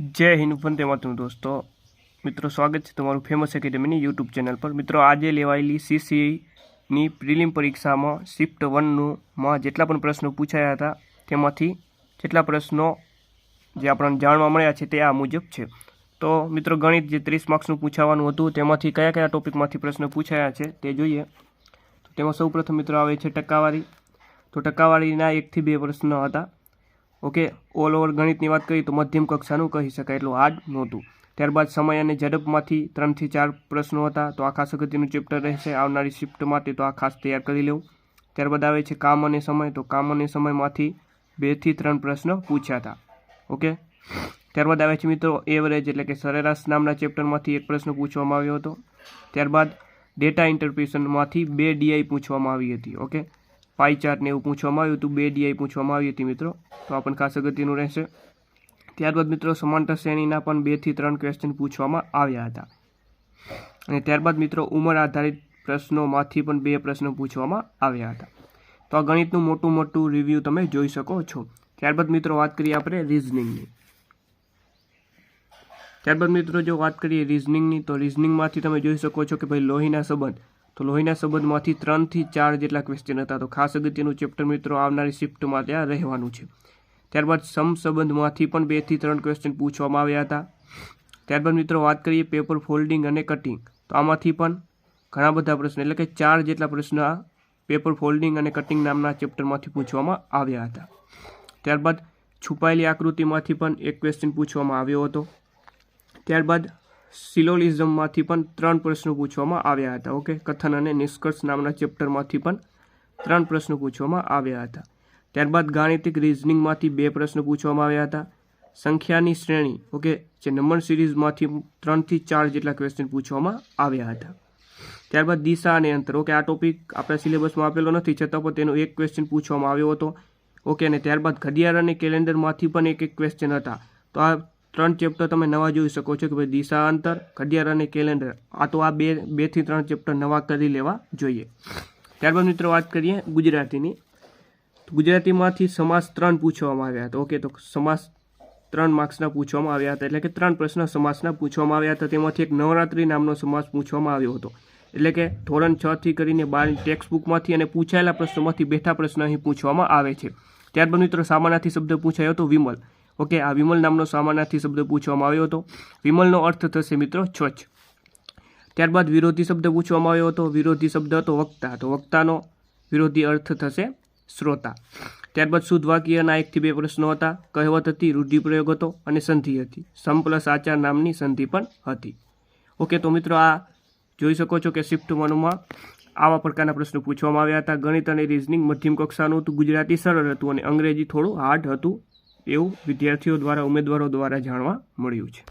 જય હિન્દ વંદે માતરમ દોસ્તો, મિત્રો સ્વાગત છે તમારું ફેમસ એકેડમીની યુટ્યુબ ચેનલ પર. મિત્રો, આજે લેવાયેલી સીસીની પ્રિલિમ પરીક્ષામાં શિફ્ટ વનનુંમાં જેટલા પણ પ્રશ્નો પૂછાયા હતા, તેમાંથી જેટલા પ્રશ્નો જે આપણને જાણવા મળ્યા છે તે આ મુજબ છે. તો મિત્રો, ગણિત જે ત્રીસ માર્ક્સનું પૂછાવાનું હતું, તેમાંથી કયા કયા ટોપિકમાંથી પ્રશ્નો પૂછાયા છે તે જોઈએ. તો તેમાં સૌપ્રથમ મિત્રો આવે છે ટકાવારી. તો ટકાવારીના એકથી બે પ્રશ્નો હતા. ઓકે ઓલ ઓવર ગણિતની વાત કરીએ તો મધ્યમ કક્ષાનું કહી શકાય એટલું હાર્ડ નહોતું. ત્યારબાદ સમય અને ઝડપમાંથી ત્રણથી ચાર પ્રશ્નો હતા, તો આ ખાસ અગત્યનું ચેપ્ટર રહેશે. આવનારી શિફ્ટ માટે તો આ ખાસ તૈયાર કરી લેવું. ત્યારબાદ આવે છે કામ અને સમય, તો કામ અને સમયમાંથી બેથી ત્રણ પ્રશ્ન પૂછ્યા હતા. ઓકે? ત્યારબાદ આવે છે મિત્રો એવરેજ એટલે કે સરેરાશ નામના ચેપ્ટરમાંથી એક પ્રશ્ન પૂછવામાં આવ્યો હતો. ત્યારબાદ ડેટા ઇન્ટરપ્રિશનમાંથી બે ડીઆઈ પૂછવામાં આવી હતી. ઓકે? પાઈ ચાર્ટ ને એવું પૂછવામાં આવ્યું હતું, બે ડીઆઈ પૂછવામાં આવી હતી મિત્રો. તો આ પણ ખાસ અગત્યનું રહેશે. ત્યારબાદ મિત્રો, સમાંતર શ્રેણીના પણ બેથી ત્રણ ક્વેશ્ચન પૂછવામાં આવ્યા હતા. અને ત્યારબાદ મિત્રો, ઉંમર આધારિત પ્રશ્નોમાંથી પણ બે પ્રશ્નો પૂછવામાં આવ્યા હતા. તો આ ગણિતનું મોટું મોટું રિવ્યૂ તમે જોઈ શકો છો. ત્યારબાદ મિત્રો, વાત કરીએ આપણે રિઝનિંગની ત્યારબાદ મિત્રો, જો વાત કરીએ રિઝનિંગની તો રિઝનિંગમાંથી તમે જોઈ શકો છો કે ભાઈ લોહીના સંબંધ તો લોહીના સંબંધમાંથી ત્રણથી ચાર જેટલા ક્વેશ્ચન હતા. તો ખાસ અગત્યનું ચેપ્ટર મિત્રો આવનારી શિફ્ટમાં ત્યાં રહેવાનું છે. ત્યારબાદ સમ સંબંધમાંથી પણ બેથી ત્રણ ક્વેશ્ચન પૂછવામાં આવ્યા હતા. ત્યારબાદ મિત્રો વાત કરીએ પેપર ફોલ્ડિંગ અને કટિંગ તો આમાંથી પણ ઘણા બધા પ્રશ્નો, એટલે કે ચાર જેટલા પ્રશ્નો પેપર ફોલ્ડિંગ અને કટિંગ નામના ચેપ્ટરમાંથી પૂછવામાં આવ્યા હતા. ત્યારબાદ છુપાયેલી આકૃતિમાંથી પણ એક ક્વેશ્ચન પૂછવામાં આવ્યો હતો. ત્યારબાદ સિલોલિઝમમાંથી પણ ત્રણ પ્રશ્નો પૂછવામાં આવ્યા હતા, ઓકે? કથન અને નિષ્કર્ષ નામના ચેપ્ટરમાંથી પણ ત્રણ પ્રશ્નો પૂછવામાં આવ્યા હતા. ત્યારબાદ ગાણિતિક રિઝનિંગમાંથી બે પ્રશ્નો પૂછવામાં આવ્યા હતા. સંખ્યાની શ્રેણી, ઓકે? જે નંબર સિરીઝમાંથી ત્રણથી ચાર જેટલા ક્વેશ્ચન પૂછવામાં આવ્યા હતા. ત્યારબાદ દિશા અને અંતર, ઓકે? આ ટોપિક આપણા સિલેબસમાં આપેલો નથી, છતાં પણ તેનો એક ક્વેશ્ચન પૂછવામાં આવ્યો હતો, ઓકે? અને ત્યારબાદ ઘડિયાળ અને કેલેન્ડરમાંથી પણ એક એક ક્વેશ્ચન હતા. તો આ ત્રણ ચેપ્ટર તમે નવા જોઈ શકો છો કે ભાઈ દિશા અંતર, ઘડિયાળ અને કેલેન્ડર આ તો આ બે બેથી ત્રણ ચેપ્ટર નવા કરી લેવા જોઈએ. ત્યારબાદ મિત્રો વાત કરીએ ગુજરાતીની. ગુજરાતીમાંથી સમાસ ત્રણ પૂછવામાં આવ્યા હતા. ઓકે તો સમાસ ત્રણ માર્ક્સના પૂછવામાં આવ્યા હતા. એટલે કે ત્રણ પ્રશ્ન સમાસના પૂછવામાં આવ્યા હતા. તેમાંથી એક નવરાત્રિ નામનો સમાસ પૂછવામાં આવ્યો હતો. એટલે કે ધોરણ છ થી કરીને બારની ટેક્સ્ટ બુકમાંથી અને પૂછાયેલા પ્રશ્નોમાંથી બેઠા પ્રશ્ન અહીં પૂછવામાં આવે છે. ત્યારબાદ મિત્રો સામાનાથી શબ્દ પૂછાયો હતો વિમલ. ઓકે, આ વિમલ નામનો સામાનાથી શબ્દ પૂછવામાં આવ્યો હતો. વિમલનો અર્થ થશે, મિત્રો, સ્વચ્છ. ત્યારબાદ વિરોધી શબ્દ પૂછવામાં આવ્યો હતો. વિરોધી શબ્દ હતો વક્તા. તો વક્તાનો વિરોધી અર્થ થશે શ્રોતા. ત્યારબાદ શુદ્ધ વાક્યના એકથી બે પ્રશ્નો હતા. કહેવત હતી, રૂઢિપ્રયોગ હતો અને સંધિ હતી. સમ પ્લસ આચાર નામની સંધિ પણ હતી. ઓકે, તો મિત્રો, આ જોઈ શકો છો કે શિફ્ટ વનમાં આવા પ્રકારના પ્રશ્નો પૂછવામાં આવ્યા હતા. ગણિત અને રિઝનિંગ મધ્યમ કક્ષાનું હતું. ગુજરાતી સરળ હતું અને અંગ્રેજી થોડું હાર્ડ હતું. એવું વિદ્યાર્થીઓ દ્વારા ઉમેદવારો દ્વારા જાણવા મળ્યું છે.